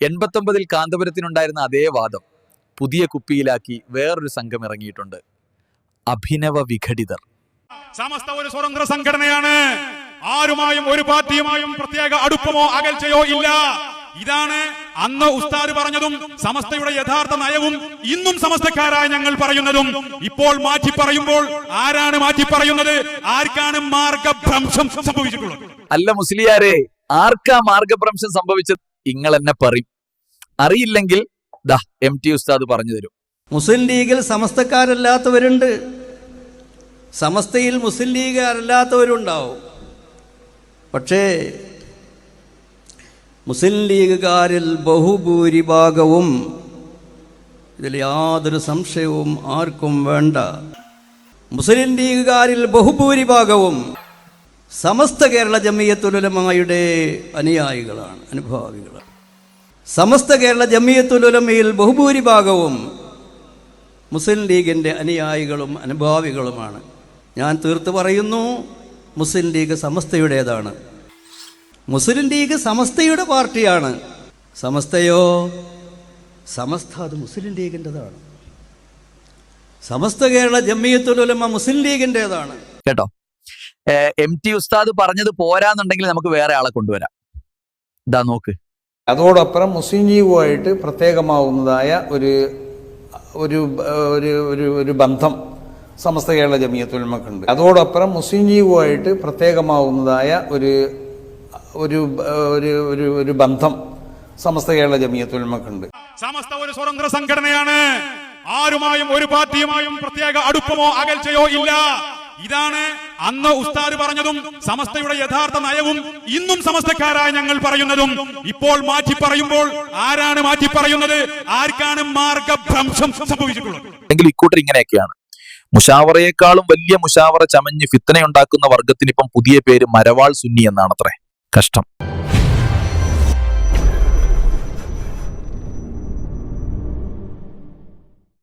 എൺപത്തൊമ്പതിൽ കാന്തപുരത്തിനുണ്ടായിരുന്ന അതേ വാദം പുതിയ കുപ്പിയിലാക്കി വേറൊരു സംഘം ഇറങ്ങിയിട്ടുണ്ട്. അഭിനവ വിഘടിതർ. സമസ്ത ഒരു സ്വതന്ത്ര സംഘടനയാണ്. ആരുമായും ഒരു പാർട്ടിയുമായും പ്രത്യേക അടുപ്പമോ അകൽച്ചയോ ഇല്ല. ഇതാണ് അന്ന് ഉസ്താദ് പറഞ്ഞതും സമസ്തയുടെ യഥാർത്ഥ നയവും ഇന്നും സമസ്തക്കാരായ ഞങ്ങൾ പറയുന്നതും. ഇപ്പോൾ മാറ്റി പറയുമ്പോൾ ആരാണ് മാറ്റി പറയുന്നത്? ആർക്കാണ് മാർഗഭ്രംശം സംഭവിച്ചിട്ടുള്ളത്? അല്ല മുസ്ലിയാരെ ആർക്കാ മാർഗഭ്രംശം സംഭവിച്ചത്? നിങ്ങൾ എന്നെ പറയും. അറിയില്ലെങ്കിൽ ദാ എം ടി ഉസ്താദ് പറഞ്ഞു തരും. മുസ്ലിം ലീഗിൽ സമസ്തക്കാരല്ലാത്തവരുണ്ട്. സമസ്തയിൽ മുസ്ലിം ലീഗുകാരല്ലാത്തവരുണ്ടാവും. പക്ഷേ മുസ്ലിം ലീഗുകാരിൽ ബഹുഭൂരിഭാഗവും ഇതിൽ യാതൊരു സംശയവും ആർക്കും വേണ്ട. മുസ്ലിം ലീഗുകാരിൽ ബഹുഭൂരിഭാഗവും സമസ്ത കേരള ജമിയത്തുലമായുടെ അനുയായികളാണ് അനുഭാവികളാണ്. സമസ്ത കേരള ജമിയത്തുലമയിൽ ബഹുഭൂരിഭാഗവും മുസ്ലിം ലീഗിന്റെ അനുയായികളും അനുഭാവികളുമാണ്. ഞാൻ തീർത്ത് പറയുന്നു മുസ്ലിം ലീഗ് സമസ്തയുടേതാണ്. മുസ്ലിം ലീഗ് സമസ്തയുടെ പാർട്ടിയാണ്. സമസ്തയോ? സമസ്ത അത് മുസ്ലിം ലീഗിന്റെതാണ്. സമസ്ത കേരള ജമ്മിയത്തുലമ മുസ്ലിം ലീഗിന്റെതാണ്. കേട്ടോ? എം ടി ഉസ്താദ് പറഞ്ഞത് പോരാന്നുണ്ടെങ്കിൽ നമുക്ക് വേറെ ആളെ കൊണ്ടുവരാം. ഇതാ നോക്ക്. അതോടൊപ്പം മുസ്ലിം ലീഗുമായിട്ട് പ്രത്യേകമാവുന്നതായ ഒരു ഒരു ഒരു ഒരു ഒരു ബന്ധം സമസ്ത കേരള ജമിയത്തുൽമക്കുണ്ട് അതോടൊപ്പം മുസ്ലിം ലീഗുമായിട്ട് പ്രത്യേകമാവുന്നതായ ഒരു ഒരു ഒരു ഒരു ഒരു ബന്ധം സമസ്ത കേരള ജമിയത്തുൽമക്കുണ്ട് സമസ്ത ഒരു സ്വതന്ത്ര സംഘടനയാണ്. ആരുമായും ഒരു പാർട്ടിയുമായും പ്രത്യേക അടുപ്പമോ അകൽച്ചയോ ഇല്ല. ഇതാണ് അന്ന് ഉസ്താദ് പറഞ്ഞതും സമസ്തയുടെ യഥാർത്ഥ നയവും ഇന്നും സമസ്തക്കാരായ ഞങ്ങൾ പറയുന്നതും. ഇപ്പോൾ മാറ്റി പറയുമ്പോൾ ആരാണ് മാറ്റി പറയുന്നത്? ആർക്കാണ് മാർഗഭ്രംശം സംഭവിച്ചിട്ടുള്ളത്? എങ്കിൽ ഇക്കൂട്ടർ ഇങ്ങനെയൊക്കെയാണ്. മുഷാവറയെക്കാളും വലിയ മുഷാവറ ചമഞ്ഞ് ഫിത്തനയുണ്ടാക്കുന്ന വർഗത്തിന് ഇപ്പം പുതിയ പേര് മരവാൾ സുന്നി എന്നാണത്രേ. കഷ്ടം.